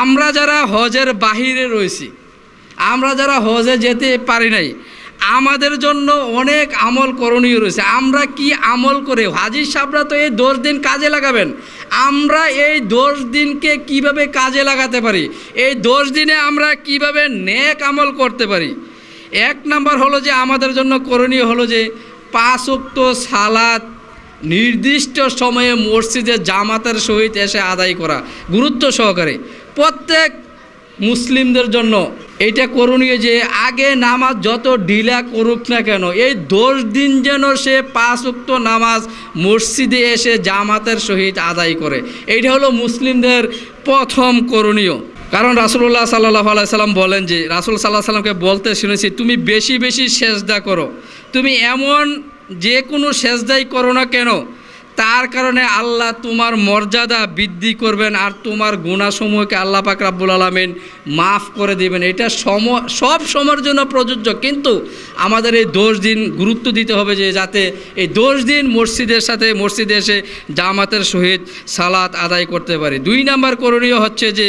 আমরা যারা হজের বাহিরে রয়েছি, আমরা যারা হজে যেতে পারি নাই, আমাদের জন্য অনেক আমল করণীয় রয়েছে। আমরা কি আমল করে, হাজির সাহরা তো এই দশ দিন কাজে লাগাবেন, আমরা এই দশ দিনকে কীভাবে কাজে লাগাতে পারি, এই দশ দিনে আমরা কীভাবে নেক আমল করতে পারি? এক নাম্বার হলো যে আমাদের জন্য করণীয় হলো যে পাঁচ উক্ত সালাত নির্দিষ্ট সময়ে মসজিদে জামাতের সহিত এসে আদায় করা গুরুত্ব সহকারে। প্রত্যেক মুসলিমদের জন্য এটা করণীয় যে আগে নামাজ যত ঢিলা করুক না কেন, এই দশ দিন যেন সে পাঁচ উক্ত নামাজ মসজিদে এসে জামাতের সহিত আদায় করে। এইটা হলো মুসলিমদের প্রথম করণীয়। কারণ রাসুল্লাহ সাল্লাহ আলাইসাল্লাম বলেন যে, রাসুল সাল্লাহ সাল্লামকে বলতে শুনেছি, তুমি বেশি বেশি সেজদা করো। তুমি এমন যে কোনো সেজদাই করো না কেন, তার কারণে আল্লাহ তোমার মর্যাদা বৃদ্ধি করবেন আর তোমার গুণাসমূহকে আল্লাহ পাক রাব্বুল আলমিন মাফ করে দিবেন। এটা সম, সব সময়ের জন্য প্রযোজ্য, কিন্তু আমাদের এই দশ দিন গুরুত্ব দিতে হবে যে যাতে এই দশ দিন মসজিদের সাথে মসজিদে এসে জামাতের সহিত সালাত আদায় করতে পারি। দুই নাম্বার করণীয় হচ্ছে যে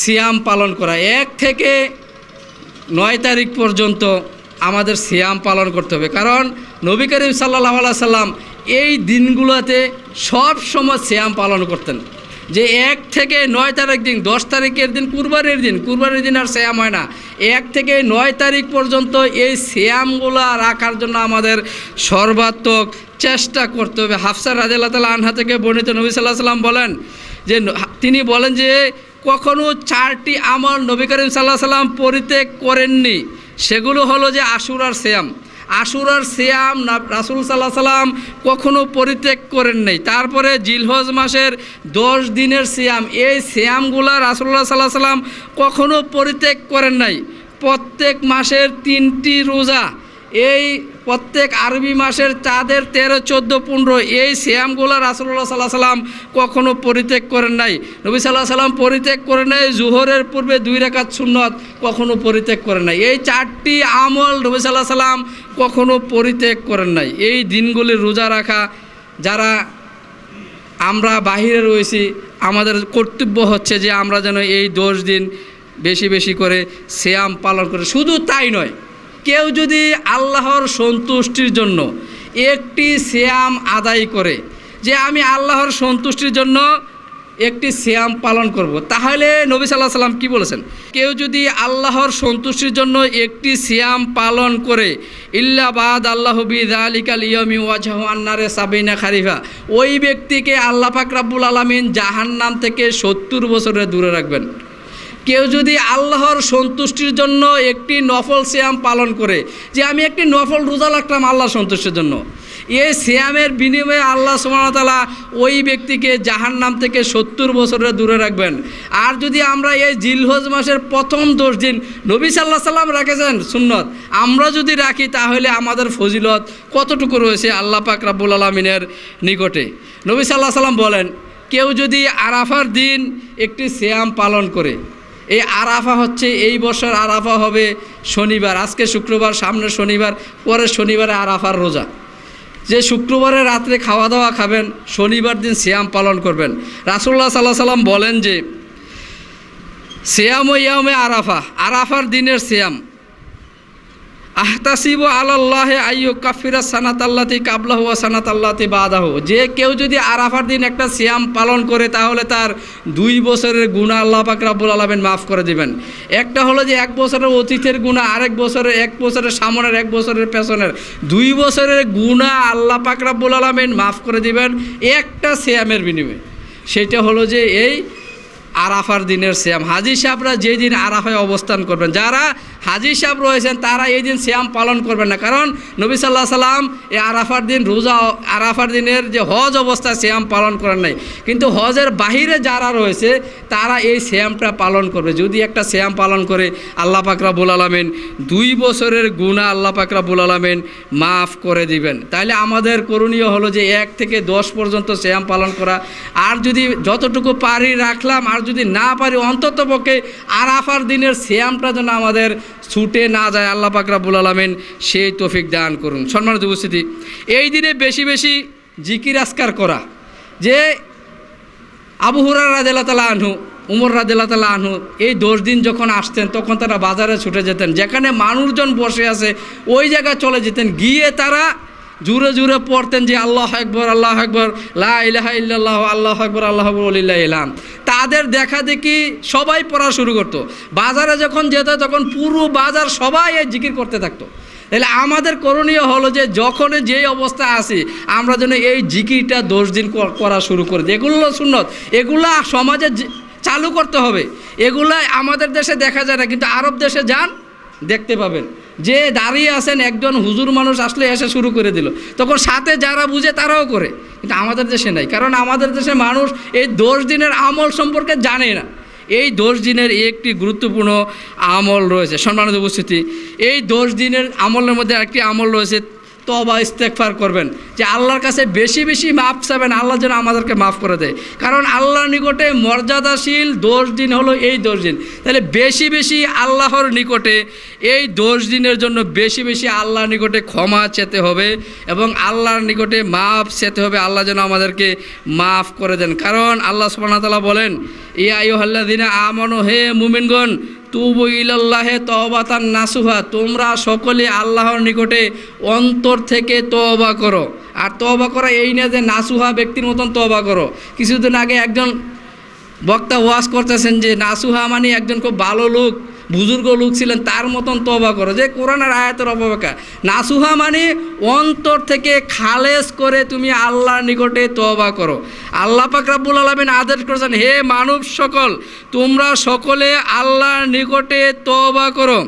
সিয়াম পালন করা। এক থেকে নয় তারিখ পর্যন্ত আমাদের সিয়াম পালন করতে হবে। কারণ নবী করিম সাল্লাহ সাল্লাম এই দিনগুলোতে সব সময় সিয়াম পালন করতেন। যে এক থেকে নয় তারিখ দিন, দশ তারিখের দিন, কুরবানির দিন কুরবানির দিন আর শ্যাম হয় না। এক থেকে নয় তারিখ পর্যন্ত এই শ্যামগুলো রাখার জন্য আমাদের সর্বাত্মক চেষ্টা করতে হবে। হাফসার রাজিল্লা তালা আনহা থেকে বর্ণিত নবী সাল্লাহ সাল্লাম বলেন যে, তিনি বলেন যে, কখনো চারটি আমল নবী করিম সাল্লাহ সাল্লাম পরিত্যাগ করেননি। সেগুলো হলো যে আশুরার শ্যাম আশুরার শ্যাম রাসুল সাল্লাহ সাল্লাম কখনো পরিত্যাগ করেন নাই। তারপরে জিলহজ মাসের দশ দিনের শ্যাম এই শ্যামগুলো রাসুল্লাহ সাল্লাহ সাল্লাম কখনো পরিত্যাগ করেন নাই। প্রত্যেক মাসের তিনটি রোজা, এই প্রত্যেক আরবি মাসের চাঁদের তেরো, চোদ্দ, পনেরো, এই শ্যামগুলো রাসুল্লাহ সাল্লাহ সাল্লাম কখনো পরিত্যাগ করেন নাই। নবী সাল্লাহ সাল্লাম পরিত্যাগ করেন নাই, জুহরের পূর্বে দুই রেখাত সুন্নত কখনো পরিত্যাগ করেন নাই। এই চারটি আমল নবী সাল্লাহ সাল্লাম কখনো পরিত্যাগ করেন নাই। এই দিনগুলি রোজা রাখা, যারা আমরা বাহিরে রয়েছি, আমাদের কর্তব্য হচ্ছে যে আমরা যেন এই দশ দিন বেশি বেশি করে শ্যাম পালন করে। শুধু তাই নয় কেউ যদি আল্লাহর সন্তুষ্টির জন্য একটি শ্যাম আদায় করে যে আমি আল্লাহর সন্তুষ্টির জন্য একটি শ্যাম পালন করব। তাহলে নবী সাল্লাহ সাল্লাম কি বলেছেন কেউ যদি আল্লাহর সন্তুষ্টির জন্য একটি শ্যাম পালন করে, ইল্লা বাদ আল্লাহ বিদ আলিকাল ইয়মি ওয়াজাহ সাবিনা খারিফা, ওই ব্যক্তিকে আল্লাহ পাক রাব্বুল আলমিন জাহান্নাম থেকে সত্তর বছরে দূরে রাখবেন কেউ যদি আল্লাহর সন্তুষ্টির জন্য একটি নফল শ্যাম পালন করে, যে আমি একটি নফল রোজা রাখলাম আল্লাহর সন্তুষ্টির জন্য এই শ্যামের বিনিময়ে আল্লাহ সুমতলা ওই ব্যক্তিকে জাহান্নাম থেকে সত্তর বছরের দূরে রাখবেন। আর যদি আমরা এই জিলহজ মাসের প্রথম দশ দিন নবী সাল্লাহ সাল্লাম রাখেছেন সুন্নত, আমরা যদি রাখি তাহলে আমাদের ফজিলত কতটুকু রয়েছে আল্লাহ পাক রাব্বুল আলমিনের নিকটে। নবী সাল্লাহ সাল্লাম বলেন, কেউ যদি আরাফার দিন একটি শ্যাম পালন করে এই আরাফা হচ্ছে, এই বছর আরাফা হবে শনিবার। আজকে শুক্রবার, সামনে শনিবার, পরে শনিবারে আরাফার রোজা। যে শুক্রবারে রাত্রে খাওয়া দাওয়া খাবেন, শনিবার দিন শ্যাম পালন করবেন। রাসুল্লাহ সাল্লাহ সাল্লাম বলেন যে শ্যাম ও ইয়ামে আরাফা, আরাফার দিনের সিয়াম। আহতাসিব আল্লাহে আইয়ু কাফিরা সানাত আল্লাতি কাবলাহু সানাত আল্লাতি বাদাহ। যে কেউ যদি আরাফার দিন একটা সিয়াম পালন করে, তাহলে তার দুই বছরের গুণা আল্লাহ পাক রাব্বুল আলমিন মাফ করে দিবেন। একটা হলো যে এক বছরের অতীতের গুণা আরেক বছরের, এক বছরের সামনের, এক বছরের পেছনের। দুই বছরের গুণা আল্লাহ পাক রাব্বুল আলমিন মাফ করে দিবেন একটা সিয়ামের বিনিময়ে। সেটা হলো যে এই আরাফার দিনের শ্যাম হাজি সাহেবরা যেই দিন আরাফায় অবস্থান করবেন, যারা হাজি সাহেব রয়েছেন, তারা এই দিন শ্যাম পালন করবেন না। কারণ নবী সাল্লাহ সাল্লাম এই আরাফার দিন রোজা, আরাফার দিনের যে হজ অবস্থা শ্যাম পালন করেন নাই। কিন্তু হজের বাহিরে যারা রয়েছে, তারা এই শ্যামটা পালন করবে। যদি একটা শ্যাম পালন করে, আল্লাহ পাকরা আলমেন দুই বছরের গুণা আল্লাহ পাকরা আলমেন মাফ করে দিবেন। তাহলে আমাদের করণীয় হলো যে এক থেকে দশ পর্যন্ত শ্যাম পালন করা। আর যদি যতটুকু পারি রাখলাম, আর যদি না পারি অন্তত পক্ষে আরাফার দিনের শ্যামটা যেন আমাদের ছুটে না যায় আল্লাহ পাকরাবুল আলমেন, সেই তফিক দান করুন। সম্মানিত উপস্থিতি, এই দিনে বেশি বেশি জিকির আসকার করা। যে আবু হুরার রাজা তালা আনহু, উমর রাজেলা তালা আনহু, এই দশ দিন যখন আসতেন, তখন তারা বাজারে ছুটে যেতেন। যেখানে মানুষজন বসে আছে, ওই জায়গায় চলে যেতেন। গিয়ে তারা জুড়ে জুড়ে পড়তেন যে আল্লাহ একবর আল্লাহ একবর লা ইলাহা ইল্লাল্লাহ, আল্লাহ একবর আল্লাহ আকবর ইলাম তাদের দেখা দেখি সবাই পড়া শুরু করতো। বাজারে যখন যেত তখন পুরো বাজার সবাই এই জিকির করতে থাকতো। তাহলে আমাদের করণীয় হলো যে যখন যেই অবস্থা আসি, আমরা যেন এই জিকিরটা দশ দিন করা শুরু করে। এগুলো সুন্নত। এগুলা সমাজে চালু করতে হবে। এগুলা আমাদের দেশে দেখা যায় না, কিন্তু আরব দেশে যান, দেখতে পাবেন। যে দাঁড়িয়ে আছেন একজন হুজুর মানুষ আসলে এসে শুরু করে দিল। তখন সাথে যারা বুঝে তারাও করে। কিন্তু আমাদের দেশে নাই। কারণ আমাদের দেশে মানুষ এই দশ দিনের আমল সম্পর্কে জানে না। এই দশ দিনের একটি গুরুত্বপূর্ণ আমল রয়েছে। সম্মানিত উপস্থিতি, এই দশ দিনের আমলের মধ্যে একটি আমল রয়েছে তবা ইস্তেকফার করবেন। যে আল্লাহর কাছে বেশি বেশি মাফ চাবেন, আল্লাহ যেন আমাদেরকে মাফ করে দেয়। কারণ আল্লাহর নিকটে মর্যাদাশীল দশ দিন হলো এই দশ দিন। তাহলে বেশি বেশি আল্লাহর নিকটে এই দশ দিনের জন্য বেশি বেশি আল্লাহর নিকটে ক্ষমা চেতে হবে এবং আল্লাহর নিকটে মাফ চেতে হবে। আল্লাহ যেন আমাদেরকে মাফ করে দেন। কারণ আল্লাহ সুবহানাহু বলেন, ইয়া আইয়ুহাল্লাযিনা আমানু, হে মুমিনগণ তুবু ইল্লাহে তহবাতার নাসুহা। তোমরা সকলে আল্লাহর নিকটে অন্তর থেকে তওবা করো। আর তওবা করা এই না যে নাসুহা ব্যক্তির মতন তওবা করো। কিছুদিন আগে একজন বক্তা ওয়াজ করতেছেন যে নাসুহা মানে একজন খুব ভালো লোক। বুজুর্গ লোক ছিলেন, তার মতন তবা করো। যে কোরআনের আয়াতের অপব্যাখ্যা, নাসুহা মানে অন্তর থেকে খালেজ করে তুমি আল্লাহর নিকটে তবা করো। আল্লাহ পাক রাব্বুল আলামিন আদেশ করেছেন, হে মানব সকল, তোমরা সকলে আল্লাহর নিকটে তবা করো।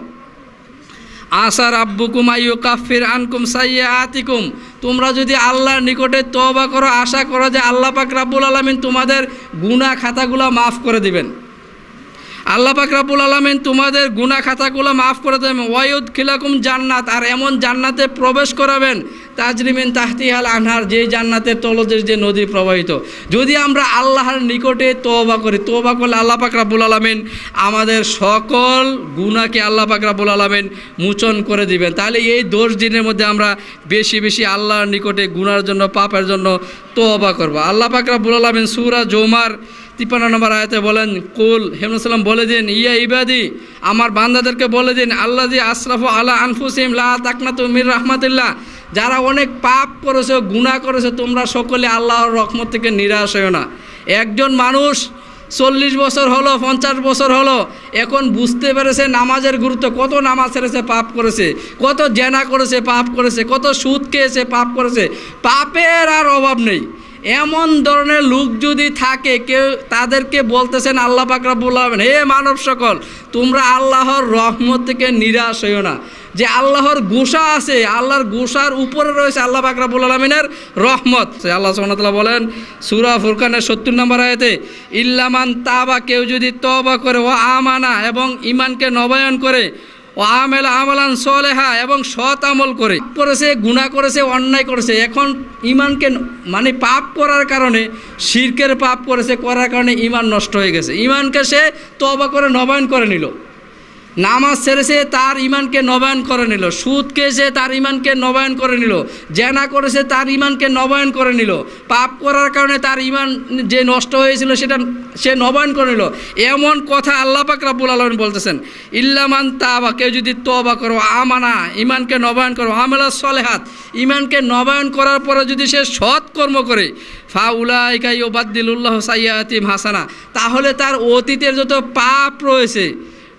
আসার আব্বুকুম আইয়ু কাফির আনকুম সাইয়া আতিকুম তোমরা যদি আল্লাহর নিকটে তবা করো, আশা করো যে আল্লাহ পাক রাব্বুল আলামিন তোমাদের গুনাহ খাতাগুলো মাফ করে দিবেন। আল্লাহ পাক রাব্বুল আলামিন তোমাদের গুনাহ খাতাগুলো মাফ করে দেবেন। ওয়ায়ুদ খিলাকুম জান্নাত, আর এমন জান্নাতে প্রবেশ করাবেন তাজরিমিন তাহতিহাল আনহার যে জান্নাতের তলদেশ যে নদী প্রবাহিত। যদি আমরা আল্লাহর নিকটে তওবা করি, তওবা করলে আল্লাহ পাক রাব্বুল আলামিন আমাদের সকল গুনাহকে আল্লাহ পাক রাব্বুল আলামিন মোচন করে দিবেন। তাহলে এই দশ দিনের মধ্যে আমরা বেশি বেশি আল্লাহর নিকটে গুনার জন্য, পাপের জন্য তওবা করব। আল্লাহ পাক রাব্বুল আলামিন সূরা জৌমার তিপ্পান্ন নম্বর আয়াতে বলেন, কুল হেমসাল্লাম বলে দিন, ইয়া ইবাদি আমার বান্দাদেরকে বলে দিন আল্লাহ আশরাফু আলা আনফুসিম লা তাকনা মির রহমাতিল্লাহ যারা অনেক পাপ করেছে, গুনাহ করেছে, তোমরা সকলে আল্লাহর রহমত থেকে নিরাশ হও না। একজন মানুষ চল্লিশ বছর হলো, পঞ্চাশ বছর হলো, এখন বুঝতে পেরেছে নামাজের গুরুত্ব, কত নামাজ ছেড়েছে, পাপ করেছে, কত জেনা করেছে, পাপ করেছে, কত সুদ খেয়েছে, পাপ করেছে, পাপের আর অভাব নেই। এমন ধরনের লোক যদি থাকে, কেউ তাদেরকে বলতেছেন, আল্লাহ পাক রাব্বুল আলামিন, হে মানব সকল, তোমরা আল্লাহর রহমত থেকে নিরাশ হইও না। যে আল্লাহর গোসা আছে, আল্লাহর গোসার উপরে রয়েছে আল্লাহ পাক রাব্বুল আলামিনের রহমত। আল্লাহ সুবহানাহু বলেন, সূরা ফুরকানের 70 নম্বর আয়াতে ইল্লামান তাবা, কেউ যদি তওবা করে ও আমানা, এবং ইমানকে নবায়ন করে ও আমেল আমলান সলেহা এবং সৎ আমল করে। করেছে গুণা করেছে, অন্যায় করেছে। এখন ইমানকে মানে পাপ করার কারণে, শিরকের পাপ করেছে, করার কারণে ইমান নষ্ট হয়ে গেছে। ইমানকে সে তবা করে নবায়ন করে নিল। নামাজ ছেড়েছে তার ইমানকে নবায়ন করে নিল। সুদ খেয়েছে তার ইমানকে নবায়ন করে নিল। জেনা করেছে তার ইমানকে নবায়ন করে নিল। পাপ করার কারণে তার ইমান যে নষ্ট হয়েছিল সেটা সে নবায়ন করে নিল। এমন কথা আল্লাহ পাক রাব্বুল আলমিন বলতেছেন ইল্লামান তাবা কেউ যদি তবা করো, আমানা ইমানকে নবায়ন করো, আমেলা সলেহাত ইমানকে নবায়ন করার পরে যদি সে সৎ কর্ম করে ফা উলাইকাই ওবাদ্দিল্লাহ সাইয়াতিম হাসানা, তাহলে তার অতীতের যত পাপ রয়েছে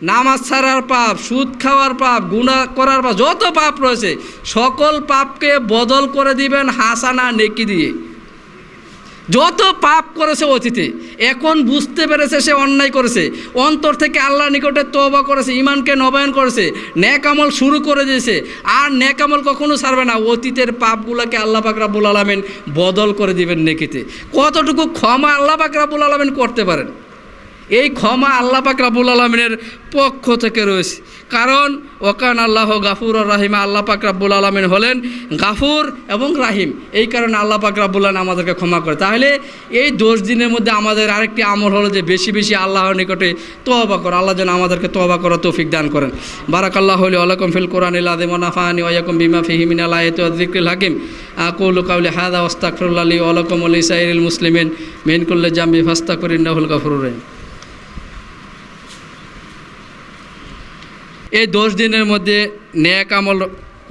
নামাজ ছাড়ার পাপ, সুদ খাওয়ার পাপ গুণা করার পাপ, যত পাপ রয়েছে, সকল পাপকে বদল করে দিবেন হাসানা নেকি দিয়ে। যত পাপ করেছে অতীতে, এখন বুঝতে পেরেছে সে অন্যায় করেছে। অন্তর থেকে আল্লাহর নিকটে তবা করেছে ইমানকে নবায়ন করেছে ন্যাকামল শুরু করে দিয়েছে। আর ন্যাকামল কখনো ছাড়বে না, অতীতের পাপগুলোকে আল্লাহ পাক রাব্বুল আলামিন বদল করে দিবেন নেকিতে। কতটুকু ক্ষমা আল্লাহ পাক রাব্বুল আলামিন করতে পারেন? এই ক্ষমা আল্লাহ পাক রাবুল আলমিনের পক্ষ থেকে রয়েছে। কারণ, ওকান আল্লাহ গাফুর রাহিমা, আল্লাহ পাক রাব্বুল আলমিন হলেন গাফুর এবং রাহিম। এই কারণে আল্লাহ পাক রাবুল আলম আমাদেরকে ক্ষমা করে। তাহলে এই দশ দিনের মধ্যে আমাদের আরেকটি আমল হলো যে বেশি বেশি আল্লাহর নিকটে তোবা করো। আল্লাহ যেন আমাদেরকে তোবা করা তৌফিক দান করেন। বারাক আল্লাহ হলি আলাকুম ফিল কোরআন ইলাদিম নাফানি ওয়াকুম বিমা ফিহিমিন যিকরিল হাকিম। আকুলু কাউলি হাদা ওয়াস্তাগফিরুল্লাহ লি ওয়া লাকুম ওয়া লিসাইরিল মুসলিমিন মিন কুল্লি জামবি ফাস্তাগফিরুন্নাহুল গাফুরুর রহিম। এই দশ দিনের মধ্যে ন্যাক আমল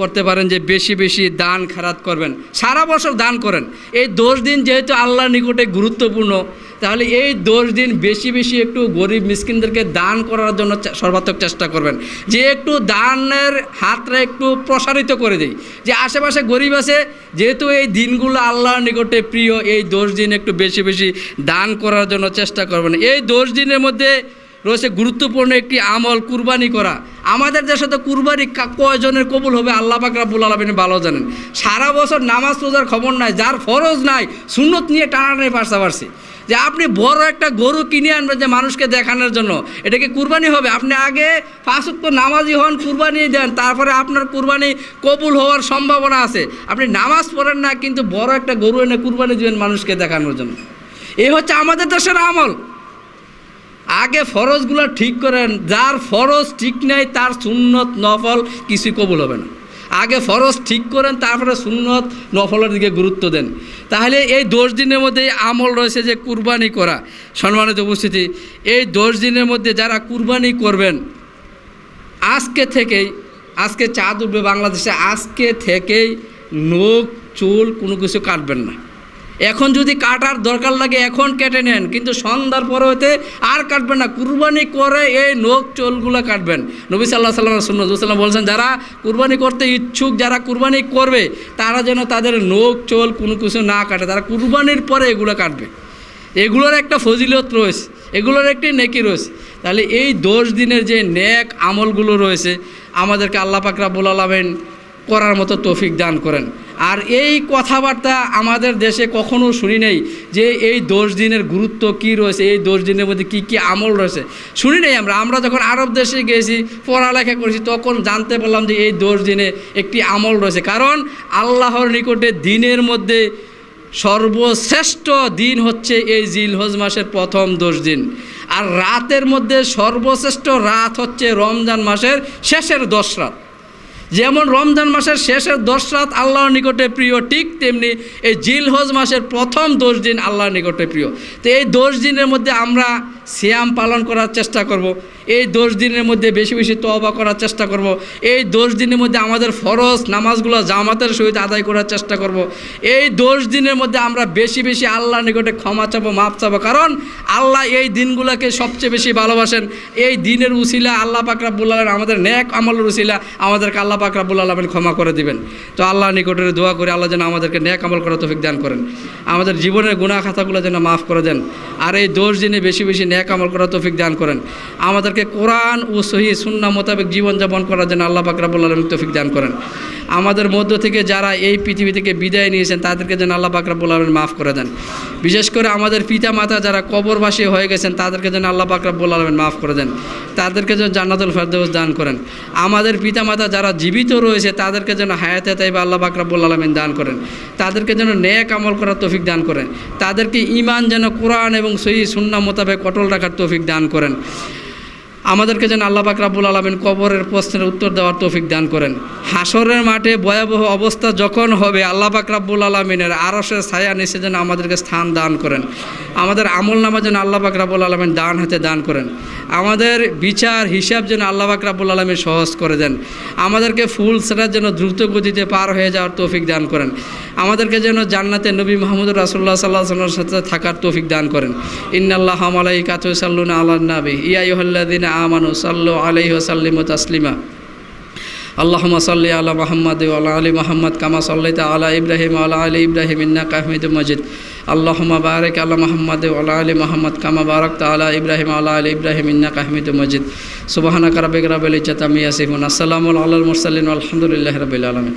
করতে পারেন যে বেশি বেশি দান খারাত করবেন। সারা বছর দান করেন। এই দশ দিন যেহেতু আল্লাহর নিকটে গুরুত্বপূর্ণ, তাহলে এই দশ দিন বেশি বেশি একটু গরিব মিসকিনদেরকে দান করার জন্য সর্বাত্মক চেষ্টা করবেন। যে একটু দানের হাতটা একটু প্রসারিত করে দিই। যে আশেপাশে গরিব আছে, যেহেতু এই দিনগুলো আল্লাহর নিকটে প্রিয়, এই দশ দিন একটু বেশি বেশি দান করার জন্য চেষ্টা করবেন। এই দশ দিনের মধ্যে রয়েছে গুরুত্বপূর্ণ একটি আমল, কুরবানি করা। আমাদের দেশে তো কুরবানি কয়জনের কবুল হবে? আল্লাহ পাক রাব্বুল আলমিন ভালো জানেন। সারা বছর নামাজ রোজার খবর নাই, যার ফরজ নাই, সুন্নত নিয়ে টানাটানি পাশাপাশি যে আপনি বড় একটা গরু কিনে আনবেন যে মানুষকে দেখানোর জন্য, এটা কি কুরবানি হবে? আপনি আগে ফাঁসুক্ত নামাজি হন, কুরবানি দেন, তারপরে আপনার কুরবানি কবুল হওয়ার সম্ভাবনা আছে। আপনি নামাজ পড়েন না, কিন্তু বড় একটা গরু এনে কুরবানি দিবেন মানুষকে দেখানোর জন্য। এই হচ্ছে আমাদের দেশের আমল। আগে ফরজগুলো ঠিক করেন, যার ফরজ ঠিক নেই, তার সুন্নত নফল কিছু কবুল হবে না। আগে ফরজ ঠিক করেন, তারপরে সুন্নত নফলের দিকে গুরুত্ব দেন। তাহলে এই দশ দিনের মধ্যে আমল রয়েছে যে কুরবানি করা। সম্মানিত উপস্থিতি, এই দশ দিনের মধ্যে যারা কুরবানি করবেন, আজকে থেকেই, আজকে চাঁদ উঠবে বাংলাদেশে, আজকে থেকেই নখ, চুল কোনো কিছু কাটবেন না। এখন যদি কাটার দরকার লাগে, এখন কেটে নেন। কিন্তু সন্ধ্যার পর হতে আর কাটবেন না। কুরবানি করে এই নখ চোলগুলো কাটবেন। নবী সাল্লাহ সাল্লাম সুন্নতাল্লাম বলছেন, যারা কুরবানি করতে ইচ্ছুক, যারা কুরবানি করবে, তারা যেন তাদের নখ চোল কোনো কিছু না কাটে। তারা কুরবানির পরে এগুলো কাটবে। এগুলোর একটা ফজিলত রয়েছে, এগুলোর একটি নেকি রয়েছে। তাহলে এই দশ দিনের যে নেক আমলগুলো রয়েছে, আমাদেরকে আল্লাহ পাক রাব্বুল আলামিন করার মতো তৌফিক দান করেন। আর এই কথাবার্তা আমাদের দেশে কখনো শুনি নেই যে এই দশ দিনের গুরুত্ব কি রয়েছে, এই দশ দিনের মধ্যে কি কি আমল রয়েছে। শুনি নেই আমরা। আমরা যখন আরব দেশে গেছি পড়ালেখা করেছি, তখন জানতে পারলাম যে এই দশ দিনে একটি আমল রয়েছে। কারণ আল্লাহর নিকটে দিনের মধ্যে সর্বশ্রেষ্ঠ দিন হচ্ছে এই জিলহজ মাসের প্রথম দশ দিন। আর রাতের মধ্যে সর্বশ্রেষ্ঠ রাত হচ্ছে রমজান মাসের শেষের দশ রাত। যেমন রমজান মাসের শেষের দশ রাত আল্লাহর নিকটে প্রিয়, ঠিক তেমনি এই জিলহজ মাসের প্রথম দশ দিন আল্লাহর নিকটে প্রিয়। তো এই দশ দিনের মধ্যে আমরা সিয়াম পালন করার চেষ্টা করব। এই দশ দিনের মধ্যে বেশি বেশি তওবা করার চেষ্টা করব। এই দশ দিনের মধ্যে আমাদের ফরজ নামাজগুলো জামাতের সহিত আদায় করার চেষ্টা করব। এই দশ দিনের মধ্যে আমরা বেশি বেশি আল্লাহ নিকটে ক্ষমা চাবো মাপ চাবো কারণ আল্লাহ এই দিনগুলোকে সবচেয়ে বেশি ভালোবাসেন এই দিনের উসিলা আল্লাহ পাকরাবুল আলম আমাদের ন্যাক আমলের উসিলা আমাদেরকে আল্লাহ পাকরাবুল আলমেন ক্ষমা করে দিবেন তো আল্লাহ নিকটের দোয়া করে, আল্লাহ যেন আমাদেরকে ন্যাক আমল করার তৌফিক দান করেন আমাদের জীবনের গুণা খাতাগুলো যেন মাফ করে দেন আর এই দশ দিনে বেশি বেশি ন্যাক আমল করার তৌফিক দান করেন। আমাদেরকে কোরআন ও সহি সুন্না মোতাবেক জীবনযাপন করার জন্য আল্লাহ পাকরাবুল আলম তৌফিক দান করেন। আমাদের মধ্য থেকে যারা এই পৃথিবী থেকে বিদায় নিয়েছেন, তাদেরকে যেন আল্লাহ পাকরাবুল আলম মাফ করে দেন। বিশেষ করে আমাদের পিতা মাতা যারা কবরবাসী হয়ে গেছেন, তাদেরকে যেন আল্লাহ পাকরাবুল আলমেন মাফ করে দেন। তাদেরকে যেন জান্নাতুল ফেরদৌস দান করেন। আমাদের পিতা মাতা যারা জীবিত রয়েছে, তাদেরকে যেন হায়াতে তাইবা আল্লাহ পাকরাবুল আলমিন দান করেন। তাদেরকে যেন ন্যাক আমল করার তৌফিক দান করেন। তাদেরকে ইমান যেন কোরআন এবং সহি সুন্না মোতাবেক অটল রাখার তৌফিক দান করেন। আমাদেরকে যেন আল্লাহ পাক রাব্বুল আলমিন কবরের প্রশ্নের উত্তর দেওয়ার তৌফিক দান করেন। হাসরের মাঠে ভয়াবহ অবস্থা যখন হবে, আল্লাহ পাক রাব্বুল আলমিনের আরসের ছায়া নিচে যেন আমাদেরকে স্থান দান করেন। আমাদের আমল নামা যেন আল্লাহ পাক রাব্বুল আলমিন দান হাতে দান করেন। আমাদের বিচার, হিসাব যেন আল্লাহ পাক রাব্বুল আলমিন সহজ করে দেন। আমাদেরকে ফুল সেটার জন্য দ্রুত গতিতে পার হয়ে যাওয়ার তৌফিক দান করেন। আমাদেরকে যেন জান্নাতে নবী মাহমুদ রাসুল্লাহ সাল্লাহ সাল্লামের সাথে থাকার তৌফিক দান করেন। ইন্নাল্লাহ মালাই কাতু সাল্লুনা আল্লাহ নাবি ইয়াইহল্লাদিন আমানু সাল্লু আলহি ওসাল্লিম তাসলিমা। আল্লাহমা সাল্লি আল্লাহ মাহমদ আল্লাহ আলী মাহমদ কামা সাল্লিত আলা ইব্রাহিম আল্লাহ আলী ইব্রাহিম ইন্না কাহমিদ মজিদ। আল্লাহমা বারেক আল্লাহ মাহমদ আল্লাহ আলী মাহমদ কামা বারক তালা ইব্রাহিম আল্লাহ আলী ইব্রাহিম ইন্না কাহমিদ মজিদ। সুবাহানা কারাবিক রাবিল ইজাত আমি আসিফুন আসসালামু আল্লাহ মুরসালিন। আলহামদুলিল্লাহ রবিল আলমিন।